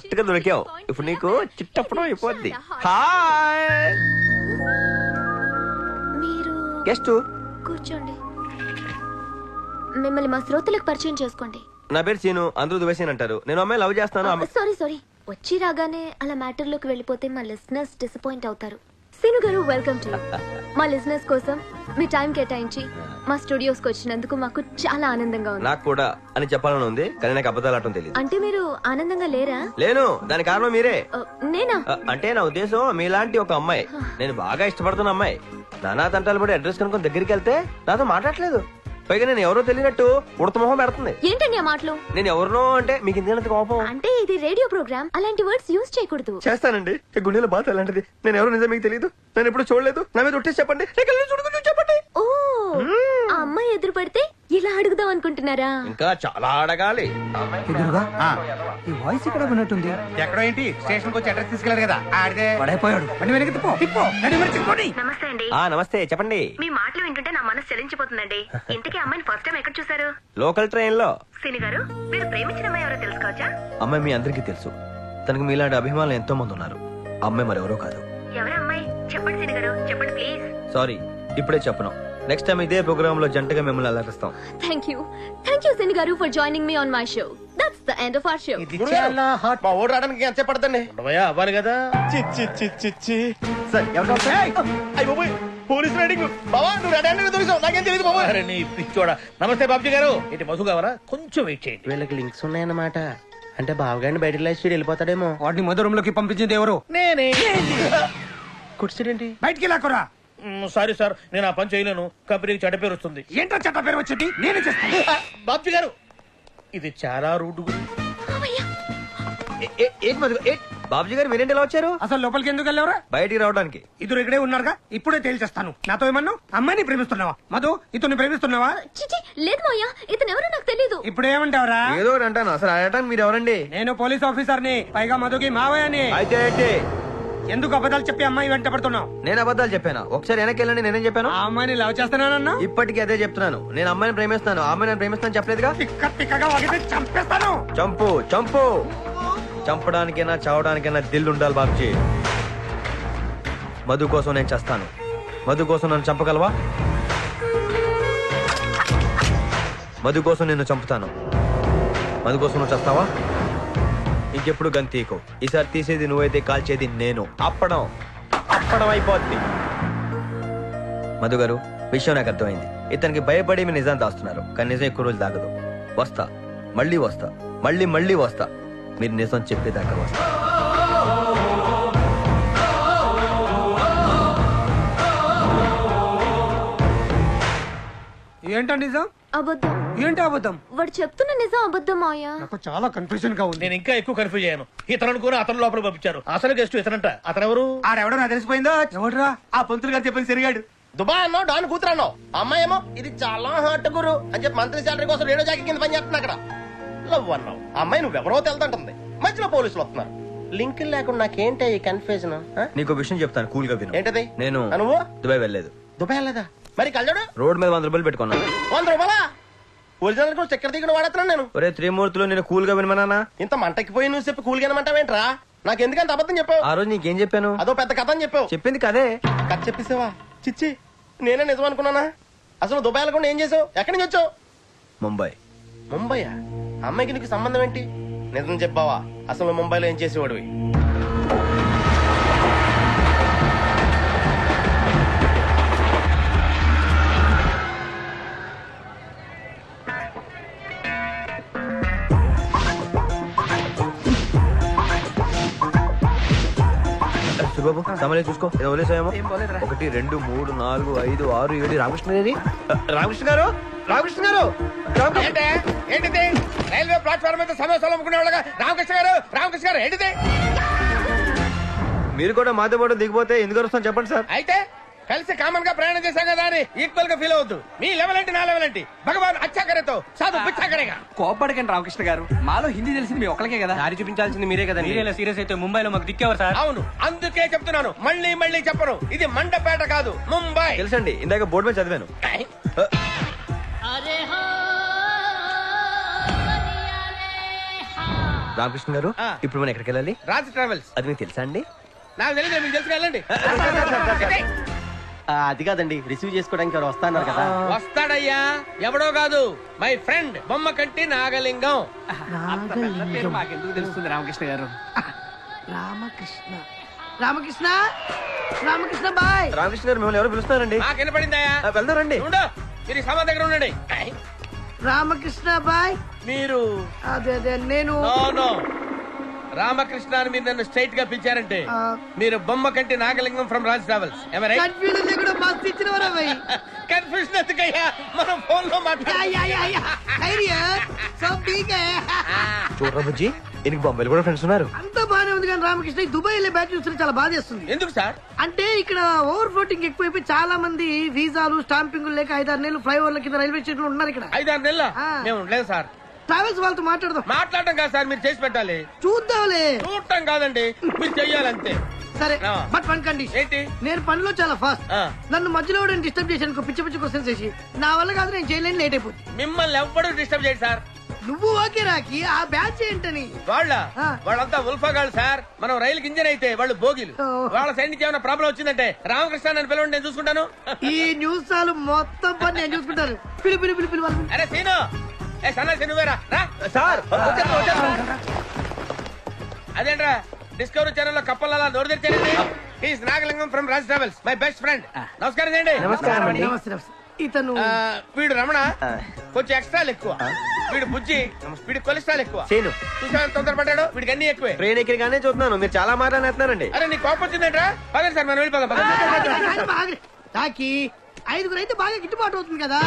కరెక్ట్గా దొరికావు. ఇప్పుడు నీకు చిట్టప్పడం అయిపోద్ది. హాయ్! మీరు గెస్ట్ కూర్చోండి. మిమ్మల్ని మా శ్రోతలకు పరిచయం చేసుకోండి. నా పేరు సీను అందరూ దువేసేన్ అంటారు. నేను అమ్మాయి లవ్ చేస్తాను సారీ సారీ వచ్చి రాగానే అలా మ్యాటర్లోకి వెళ్ళిపోతే మా లిసనర్స్ డిసప్పాయింట్ అవుతారు. సీను గారు వెల్కమ్ టు మా లిసనర్స్ కోసం మీ టైం కేటాయించి మా స్టూడియోస్కి వచ్చినందుకు మాకు చాలా ఆనందంగా ఉంది. నాకు కూడా అని చెప్పాలని ఉంది కానీ నాకు అబద్ధాలు ఆడటం తెలియదు అంటే మీరు ఆనందంగా లేరా? లేను దాని కారణం మీరే. ఆ, నేనా? అ, అంటే నా ఉద్దేశం మీలాంటి ఒక అమ్మాయి నేను బాగా ఇష్టపడుతున్న అమ్మాయి నానా తంటాలు పడి అడ్రస్ కనుక్కొని దగ్గరికి వెళ్తే నాతో మాట్లాడలేదు. పైగా నేను ఎవరో తెలియనట్టు ఉడత మొహం పెడుతుంది. ఏంటండి ఆ మాటలు? నేను ఎవరినో అంటే మీకు ఇంత కోపం? అంటే ఇది రేడియో ప్రోగ్రామ్ అలాంటి వర్డ్స్ యూజ్ చేయకూడదు. చేస్తానండి. ఈ గుండెలో బాధ అలాంటిది నేను ఎవరో నిజం మీకు తెలియదు. నేను ఎప్పుడు చూడలేదు. నా మీద ఒట్టేసి చెప్పండి. చెప్పండి. ఓ ఆ అమ్మాయి ఎదురు పడితే ఇలా అడుగుదాం అనుకుంటున్నారా? ఇంకా చాలా అడగాలి ఎదురుగా ఈ వాయిస్ ఇక్కడ విన్నట్టుంది ఎక్కడో ఏంటి? స్టేషన్ వచ్చి అడ్రస్ తీసుకెళ్ళారు కదా. ఆడితే పడైపోయాడు. బండి వెనక్కి తిప్పో. తిప్పో. నడి మరి తిప్పుకోండి నమస్తే అండి. ఆ నమస్తే. చెప్పండి. మీ మాటలు వింటుంటే నా మనసు చలించిపోతుందండి. ఇంతకీ అమ్మాయిని ఫస్ట్ టైం ఎక్కడ చూసారు లోకల్ ట్రైన్లో సిని గారు మీరు ప్రేమించిన అమ్మాయి ఎవరో తెలుసుకోవచ్చా? అమ్మాయి మీ అందరికీ తెలుసు. తనకు మీలాంటి అభిమానులు ఎంతో మంది ఉన్నారు అమ్మాయి మరెవరో కాదు. ఎవరు అమ్మాయి? చెప్పండి సిని గారు. చెప్పండి ప్లీజ్ సారీ ఇప్పుడే చెప్పను. నెక్స్ట్ టైం ఇదే ప్రోగ్రామ్లో జంటగా మిమ్మల్ని అలరిస్తాం. Thank you thank you Sini garu for joining me on my show that's the end of our show ఇది చాలా హాట్ మా ఓటు రావడానికి ఎంత పడుతుంది ఉండవయ్యా అవ్వాలి కదా. చిచ్చి చిచ్చి చి సార్ ఎవరు అయ్యి బాబోయ్ పోలీస్ రైడింగ్. బావా నువ్వు రెడ్ హ్యాండ్ దొరికావు. నాకేం తెలియదు బాబా అరే నీ పిచ్చోడా. నమస్తే బాబుజీ గారు. ఇటు మధు కావాలా కొంచెం వెయిట్ చేయండి. వీళ్ళకి లింక్స్ ఉన్నాయన్నమాట. అంటే బావగాడిని బయట లైఫ్ స్పీడ్ వెళ్ళిపోతాడేమో. వాడిని మధురం లోకి పంపించింది ఎవరు? నేనే. కుర్చీడేంటి బయటికి లాక్కురా సారీ సార్ నేను ఆ పని చేయలేను. కంపెనీకి చెడ్డ పేరు వస్తుంది. ఏంటో చెత్త పేరు వచ్చేది? నేనే చేస్తాను. బాబుజీ గారు! ఇది చాలా రూట్. బాబుజీ గారు మీరేంటి ఎలా వచ్చారు? అసలు లోపలికి ఎందుకు వెళ్ళావురా? బయటికి రావడానికి. ఇద్దరు ఇక్కడే ఉన్నారుగా? ఇప్పుడే తేల్చేస్తాను. నాతో ఏమన్నావు అమ్మాయిని ప్రేమిస్తున్నావా? మధు ఇతన్ని ప్రేమిస్తున్నావా? లేదు మాయా ఇతను ఎవరో నాకు తెలియదు ఇప్పుడు ఏమంటావురా? ఏదో అంటాను. అసలు అడగటానికి మీరు ఎవరండి? నేను పోలీస్ ఆఫీసర్ని పైగా మధుకి మావయ్యని. అయితే ఏంటి? ఎందుకు అబద్ధాలు చెప్పి అమ్మాయి వెంట పడుతున్నావు? నేను అబద్ధాలు చెప్పాను? ఒకసారి వెనక్కి వెళ్ళండి నేనేం చెప్పాను? ఆ అమ్మాయిని లవ్ చేస్తున్నానన్నా? ఇప్పటికీ అదే చెప్తున్నాను. నేను అమ్మాయిని ప్రేమిస్తాను ఆ అమ్మాయిని ప్రేమిస్తాను చెప్పలేదుగా? తిక్క తిక్కగా వాగితే చంపేస్తాను. చంపు చంపు! చంపడానికైనా చావడానికైనా దిల్లు ఉండాలి బాబుజీ. మధు కోసం నేను చేస్తాను. మధు కోసం నన్ను చంపగలవా? మధు కోసం నిన్ను చంపుతాను. మధు కోసం నువ్వు చేస్తావా? ఇంకెప్పుడు గంతీకో ఈసారి తీసేది నువ్వైతే కాల్చేది నేను. అప్పడం. అప్పడం అయిపోద్ది. మధు గారు విషయం నాకు అర్థమైంది. ఇతనికి భయపడి మీ నిజాన్ని దాస్తున్నారు. కానీ నిజం ఎక్కువ రోజులు దాగదు. వస్తా. మళ్ళీ వస్తా. మళ్ళీ మళ్ళీ వస్తా. మీరు నిజం చెప్పేదాకా వస్తా. ఏంటో నిజం? అబద్ధం. ఏంటి అబద్ధం? వాడు చెప్తున్న నిజం అబద్ధం మాయా నాకు చాలా కన్ఫ్యూజన్గా ఉంది. నేను ఇంకా ఎక్కువ కన్ఫ్యూజ్ అయ్యాను. ఇతను అనుకుని అతను లోపల పంపించారు. అసలు గెస్ట్ ఇతనంట. అతను ఎవరు ఆడెవడో నాకు తెలిసిపోయిందో. ఎవడరా? ఆ పంతులు గారు చెప్పిన సరిగాడు. దుబాయ్ అన్నావు డాన్ కూతురు అన్నావు. అమ్మాయి ఏమో ఇది చాలా హాట్ గురు. అని చెప్పి మంత్రి శాలరీ కోసం రేడియో జాకి కింద పని చేస్తున్నా అక్కడ. లవ్ అన్నావు. అమ్మాయి నువ్వెవరో తెలుదంటుంది. మధ్యలో పోలీసులు వస్తున్నారు. లింక్ లేకుండా నాకేంటి ఈ కన్ఫ్యూజన్ నీకు విషయం చెప్తాను కూల్గా విను. ఏంటది? నేను నువ్వు? దుబాయ్ వెళ్ళలేదు. దుబాయ్ లేదా మరి కళ్ళడు? రోడ్ మీద వంద రూపాయలు పెట్టుకున్నాను. వంద రూపాయలా? ఒరిజినల్ కూడా చక్కెర దిగుడు వాడుతున్నాను నేను. ఒరే త్రిమూర్తులు నేను కూల్గా వినమన్నానా ఇంత మంటకిపోయి నువ్వు చెప్పి కూల్ గనమంటావేంట్రా నాకు ఎందుకంత అబద్ధం చెప్పావు? ఆ రోజు నీకేం చెప్పాను? అదో పెద్ద కథ అని చెప్పావు. చెప్పింది కదే కథ చెప్పేసావా? చిచ్చి నేనే నిజం అనుకున్నానా? అసలు దుబాయ్ వెళ్ళకుండా ఏం చేసావు? ఎక్కడి నుంచి వచ్చావు? ముంబై. ముంబైయా? అమ్మాయికి నీకు సంబంధం ఏంటి? నిజం చెప్పావా? అసలు ముంబైలో ఏం చేసేవాడివి? సుబాబు సామాన్లు చూసుకో. ఏదో వదిలేసాయేమో ఒకటి రెండు మూడు నాలుగు ఐదు ఆరు ఏడు రామకృష్ణ గారి? రామకృష్ణ గారు? రామకృష్ణ గారు ఏంటిది? రైల్వే ప్లాట్ఫామ్ మీద సమోసాలు అమ్ముకునే వాళ్ళగా? రామకృష్ణ గారు? రామకృష్ణ గారు ఏంటిది? మీరు కూడా మాతో పాటు దిగిపోతే ఎందుకు వస్తాం చెప్పండి సార్. అయితే కలిసి కామన్గా ప్రయాణం చేశాం కదా అని ఈక్వల్గా ఫీల్ అవద్దు మీ లెవెల్ ఏంటి నా లెవెల్ ఏంటి? భగవాన్ అచ్చాకరేతో సాధు పిచ్చాకరేగా. కోపడకండి రామకృష్ణ గారు. మాలో హిందీ తెలిసింది మీ ఒక్కలకే కదా. దారి చూపించాల్సింది మీరే కదా మీరేలా సీరియస్ అయితే ముంబైలో మాకు దిక్కేవారు సార్? అవును అందుకే చెప్తున్నాను. మళ్ళీ మళ్ళీ చెప్పను. ఇది మండపేట కాదు ముంబై. తెలుసండి ఇందాక బోర్డు మీద చదివాను. రామకృష్ణ గారు. ఇప్పుడు మనం ఎక్కడికి వెళ్ళాలి? రాజ్ ట్రావెల్స్. అది మీకు తెలుసా అండి? నాకు తెలియదు మీకు తెలుసు వెళ్ళండి. అది కాదండి. రిసీవ్ చేసుకోవడానికి ఎవరు వస్తాన్నారు కదా. వస్తాడయ్యా. ఎవడో కాదు. My friend. బొమ్మ కంటి నాగలింగం. మాకెందుకు తెలుస్తుంది రామకృష్ణ గారు? రామకృష్ణ. రామకృష్ణ? రామకృష్ణ బాయ్. రామకృష్ణ గారు మిమ్మల్ని ఎవరు పిలుస్తున్నారండి? నాకు వినపడిందయ్యా. ఆ, వెళ్దారండి ఉండు. మీరు సభ దగ్గర ఉండండి. రామకృష్ణ బాయ్. మీరు. అదే అదే నేను. No no. రామకృష్ణ అని మీరు నన్ను స్ట్రైట్గా పిలిచారంటే. మీరు Bomma Kanti Nagalingam from Raj travels confusion లేకుండా మస్తు ఇచ్చిన కన్ఫ్యూజన్ ఎందుకయ్యా? మనం ఫోన్లో మాట్లాడాలి సో బీగే చూడరా బుజ్జి ఈయనకి బొంబాయిలో కూడా ఫ్రెండ్స్ ఉన్నారు. అంతా బానే ఉంది కానీ రామకృష్ణ దుబాయ్ వెళ్ళే బ్యాచ్ చూస్తే చాలా బాధేస్తుంది ఎందుకు సార్? అంటే ఇక్కడ ఓవర్ ఫ్లోటింగ్ ఎక్కువైపోయి చాలా మంది వీసాలు స్టాంపింగ్ లేక ఐదారు నెలలు ఫ్లైఓవర్ల కింద రైల్వే స్టేషన్ ఉన్నారు ఇక్కడ. ఐదారు నెలల. మేము లేదు సార్. ట్రావెల్స్ వాళ్ళతో మాట్లాడదాం. మాట్లాడటం కాదు సార్ మీరు చేసి పెట్టాలి. చూద్దాంలే. చూడటం కాదండి మీరు చెయ్యాలంతే సరే. But one condition. ఏంటి? నేను పనిలో చాలా ఫాస్ట్. నన్ను మధ్యలో డిస్టర్బ్ చేశాను పిచ్చి పిచ్చి క్వశ్చన్స్ చేసి నా వల్ల కాదు నేను చేయలేని లేట్ అయిపోతుంది మిమ్మల్ని ఎవ్వడూ డిస్టర్బ్ చేయడు సార్. నువ్వు ఓకే రాకి ఆ బ్యాచ్ ఏంటని? వాళ్ళ. వాళ్ళంతా ఉల్ఫాగాళ్ళు సార్. మనం రైలుకి ఇంజన్ అయితే వాళ్ళు బోగిలు. ఓ. వాళ్ళ సైడ్ నుంచి ఏమైనా ప్రాబ్లం వచ్చిందంటే రామకృష్ణ నన్ను పిలవండి నేను చూసుకుంటాను. ఈ న్యూస్ మొత్తం పని నేను చూసుకుంటాను. పిలు పిలు పిలు పిలు. అరే సీను! సన్నాసి నువ్వేరా రా సార్ అదేంట్రా డిస్కవరీ ఛానల్లో కప్పల నోరు తెరిచారండి is Nagalingam from Raj travels my best friend నమస్కారం అండి నమస్కారం ఇతను వీడు రమణ కొంచెం ఎక్స్ట్రాలు ఎక్కువ వీడు బుజ్జి వీడి కొలెస్ట్రాల్ ఎక్కువ చేను చూసా తొందరపడ్డాడు వీడికి అన్ని ఎక్కువే ట్రైన్ ఎక్కడిగానే చూస్తున్నాను మీరు చాలా మాట్లాడుతున్నారండి అరే నీ కోపం వచ్చిందేంట్రా పదండి సార్ మనం వెళ్ళిపోదాం. ఐదుగురు అయితే బాగా గిట్టుబాటు అవుతుంది కదా.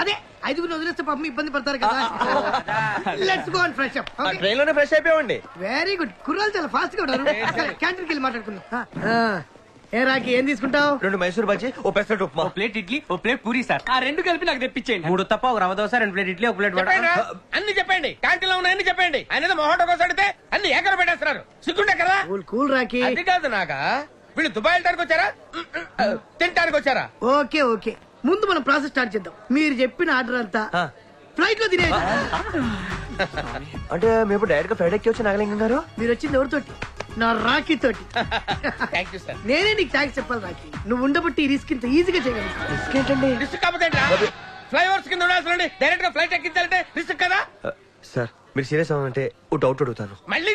అదే ఐదుగురు వదిలేస్తే పాపం ఇబ్బంది పడతారు కదా. Let's go and fresh up ట్రైన్లోనే fresh అయిపోయామండి. వెరీ గుడ్ కుర్రాలు చాలా ఫాస్ట్గా ఉన్నారు. క్యాంటీన్కి వెళ్ళి మాట్లాడుకుందాం. ఏ రాకి ఏం తీసుకుంటావు? రెండు మైసూర్ బజ్జీ ఓ పెసరట్ ఉప్మా. ఓ ప్లేట్ ఇడ్లీ ఓ ప్లేట్ పూరి సార్. ఆ రెండు కలిపి నాకు తెప్పించేయండి. మూడు తప్ప ఒక రవ దోశ రెండు ప్లేట్ ఇడ్లీ ఒక ప్లేట్ రా. అన్ని చెప్పండి. క్యాంటీన్లో ఉన్న అన్ని చెప్పండి. ఆయన మొహోటో కోసం అడిగితే అన్ని ఏకర పెట్టేస్తున్నారు. సిగ్గుంటే కదా? కూల్ కూల్ రాకి అది కాదు నాగా. వీళ్ళు దుబాయ్ వెళ్ళడానికి వచ్చారా? తినడానికి వచ్చారా? Okay okay. ముందు మనం ప్రాసెస్ స్టార్ట్ చేద్దాం. మీరు చెప్పిన ఆర్డర్ అంతా. ఫ్లైట్లో తినేయండి. అంటే మేము డైరెక్ట్గా ఫ్లైట్ ఎక్కి వచ్చి నాగలింగం గారు? మీరు వచ్చింది ఎవరితోటి? నా రాఖీ తోటి. థ్యాంక్ యూ సార్ నేనే నీకు థ్యాంక్స్ చెప్పాలి రాఖీ. నువ్వు ఉండబట్టి ఈ రిస్క్ ఇంత ఈజీగా చేయగలుగుతావు రిస్క్ ఏంటండి? రిస్క్ కాకపోతే ఫ్లైఓవర్స్ కింద ఉండాల్సిన డైరెక్ట్గా ఫ్లైట్ ఎక్కించాలంటే రిస్క్ కదా? సార్ మీరు సీరియస్ అవ్వాలంటే ఓ డౌట్ అడుగుతాను. మళ్ళీ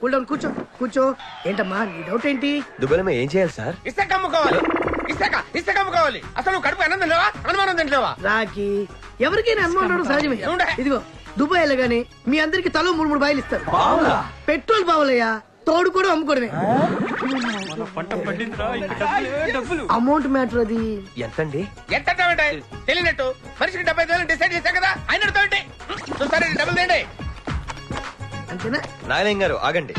కూల్ కూర్చో కూర్చో. ఏంటమ్మా నీ డౌట్ ఏంటి? దుబాయ్లో ఏం చేయాలి సార్? ఇసుక అమ్ముకోవాలి. ఇసుక ఇసుక అమ్ముకోవాలి. అసలు కడుపు అన్నం తింటావా అనుమానం తింటావా రాఖీ ఎవరికైనా అనుమానం రావడం సహజమే. ఇదిగో దుబాయ్ వెళ్ళగానే మీ అందరికి తలో మూడు మూడు బాయిలు ఇస్తారు. పెట్రోల్ బావులయ్యా. తోడు కూడా అమ్ముకోవడమే డబ్బులు అమౌంట్ మ్యాటర్ అది. ఎంతండి? ఎంత తెలియనట్టు. మనిషికి డెబ్బై వేలు డిసైడ్ చేశాం కదా ఆయన అడుగుతాండి చూస్తారా డబ్బులు తేండి అంతేనా? నాగలింగం గారు ఆగండి.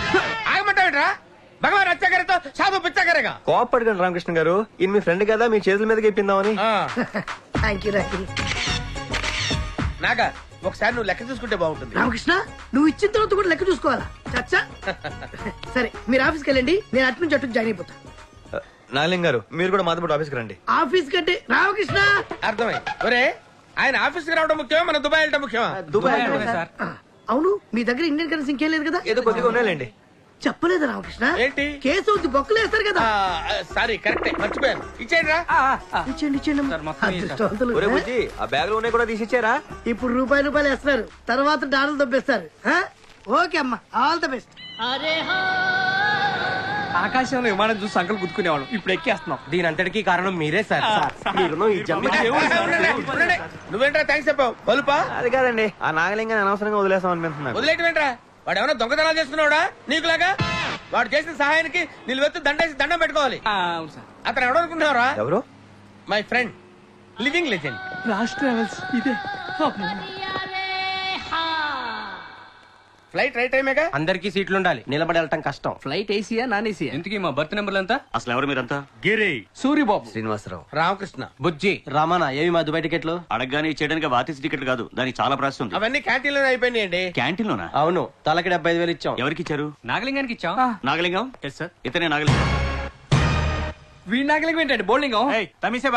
ఆగమంటావేంట్రా? భగవాన్ అత్యాగారితో సాధు పిచ్చాగారేగా? కోప అడగండి రామకృష్ణ గారు. ఈయన మీ ఫ్రెండ్ కదా మీ చేతుల మీదకి ఇప్పిందామని. థ్యాంక్ యూ రాఖీ నాగా ఒకసారి నువ్వు లెక్క చూసుకుంటే బాగుంటుంది. రామకృష్ణ నువ్వు ఇచ్చిన తర్వాత కూడా లెక్క చూసుకోవాలా? చచ్చా? సరే మీరు ఆఫీస్కి వెళ్ళండి నేను అటు నుంచి అటు జాయిన్ అయిపోతా. నాగలింగం గారు మీరు కూడా మాతో పాటు ఆఫీస్కి రండి. ఆఫీస్ కంటే రామకృష్ణ! అర్థమైంది. ఒరే ఆయన ఆఫీస్కి రావడం ముఖ్యమా? మన దుబాయ్ వెళ్ళడం ముఖ్యమా? Dubai sir. అవును మీ దగ్గర ఇండియన్ కరెన్సీ ఇంకేం లేదు కదా? ఏదో కొద్దిగా ఉన్నాయండి చెప్పలేదు రామకృష్ణ? ఏంటి? కేసు అవుద్ది బొక్కలు వేస్తారు కదా. సారీ కరెక్టే మర్చిపోయాను. ఇచ్చేయండి రా. ఇచ్చేయండి ఇచ్చేయండి. ఒరే బుజ్జి ఆ బ్యాగ్లో ఉన్నాయి కూడా తీసిచ్చారా? ఇప్పుడు రూపాయి రూపాయలు వేస్తారు తర్వాత డాలర్లు దొబ్బేస్తారు? ఓకే అమ్మా ఆల్ ద బెస్ట్. ఆకాశంలో విమానం చూసి సంకలు గుర్తుకునేవాళ్ళం ఇప్పుడు ఎక్కేస్తున్నాం. దీని అంతటికి కారణం మీరే సార్. నువ్వేంట్రా థ్యాంక్స్ చెప్పావు. బలుపా? అది కాదండి. ఆ నాగలింగాన్ని అనవసరంగా వదిలేసాం అనిపిస్తున్నాను వదిలేయటమేంట్రా? వాడు ఏమైనా దొంగతనాలు చేస్తున్నాడా నీకులాగా? వాడు చేసిన సహాయానికి నిలువెత్తు దండేసి దండం పెట్టుకోవాలి. ఆ, అవును సార్. అతను ఎవడనుకుంటున్నారా ఎవరు? My friend living legend Raj travels ఇదే. ఫ్లైట్ రైట్ టైమేగా అందరికీ సీట్లు ఉండాలి. నిలబడి వెళ్ళటం కష్టం. ఫ్లైట్ ఏసీయా నాన్ ఏసీయా? ఎందుకు మా బర్త్ నెంబర్లు ఎంత? అసలు ఎవరు మీరంతా? సూరిబాబు. శ్రీనివాసరావు. రామకృష్ణ. బుజ్జి. రామానా ఏమి మా దుబాయ్ టికెట్లు? అడగగానే చేయడానికి వాతిస్ టికెట్ కాదు. దానికి చాలా ప్రాసెస్ ఉంది. అవన్నీ క్యాంటీన్లోనే అయిపోయినాయండి. క్యాంటీన్ లోనా అవును. తలకి డెబ్బై ఐదు వేలు ఇచ్చాం. ఎవరికి ఇచ్చారు? నాగలింగానికి ఇచ్చాం. నాగలింగం? ఎస్ సార్ ఇతనే నాగలింగం. వీడి నాగలికి బౌలింగ్? తమిసే.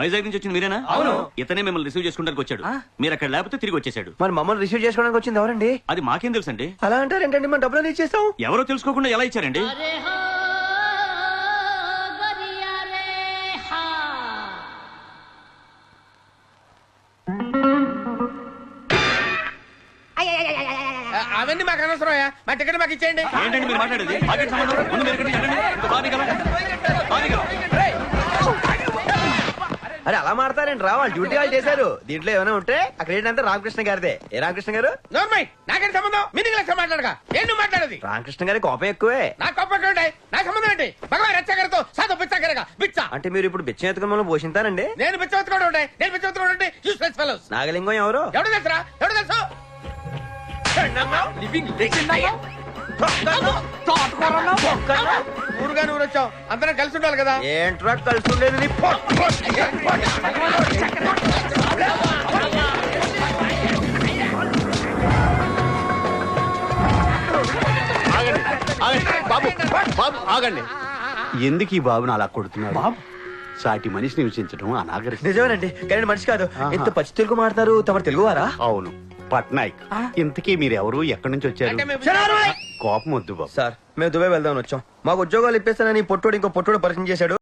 వైజాగ్ నుంచి వచ్చింది మీరేనా? అవును. ఇతనే మిమ్మల్ని రిసీవ్ చేసుకోవడానికి వచ్చాడు. మీరు అక్కడ లేకపోతే తిరిగి వచ్చేసాడు మరి మమ్మల్ని రిసీవ్ చేసుకోవడానికి వచ్చింది ఎవరండి? అది మాకేం తెలుసండి? అలా అంటారు ఏంటండి? మన డబ్బులు ఇచ్చేస్తాం ఎవరో తెలుసుకోకుండా ఎలా ఇచ్చారండి? అవన్నీ మాకు అనవసరం మా టికెట్ మాకు ఇచ్చేయండి. ఏంటండి మీరు మాట్లాడేది? మాకేం సంబంధం ముందు మీరు ఎక్కడికి వెళ్ళండి. ఇంకో బానిగలం. బానిగలం. అరే అలా మాడతారండి రా? వాళ్ళు డ్యూటీ వాళ్ళు చేశారు. దీంట్లో ఏమైనా ఉంటే అక్కడ ఏంటంటే రామకృష్ణ గారిదే. ఏ రామకృష్ణ గారు? నోర్మై నాకేంటి సంబంధం? మీనింగ్ లెక్క మాట్లాడగా ఏం నువ్వు మాట్లాడేది? రామకృష్ణ గారి కోపం ఎక్కువే. నా కొప్పకి ఉంటాయి? నా సంబంధం ఏంటి? భగవాన్ రచ్చగరతో సాధు పిచ్చగరగా పిచ్చ. అంటే మీరు ఇప్పుడు బిచ్చం ఎత్తుకుని పోషింతారండి నేను పిచ్చవత్తుకోవడం ఉంటాయి నేను పిచ్చవత్తుకోవడం ఉంటాయి యూస్లెస్ ఫెలోస్ నాగలింగం ఎవరు? ఎవడు తెలుసురా? ఎవడు తెలుసు? ఊరుగా ఊరు వచ్చావు అందరం కలిసి ఉండాలి కదా? ఏంట్రా కలిసి ఉండేది నీ. బాబు బాబు ఆగండి. ఎందుకు ఈ బాబుని అలా కొడుతున్నారు? బాబు. సాటి మనిషిని విషించడం అనాగరికం. నిజమేనండి. కానీ మనిషి కాదు. ఇంత పచ్చి తెలుగు మాడతారు తమరు తెలుగువారా? అవును. పట్నాయక్. ఇంతకీ మీరు ఎవరు ఎక్కడి నుంచి వచ్చారు? కోపం వద్దు బాబు. సార్ మేము దుబాయ్ వెళ్దామని వచ్చాం. మాకు ఉద్యోగాలు ఇప్పేస్తానని పొట్టోడు ఇంకో పొట్టోడు పరిచయం చేశాడు.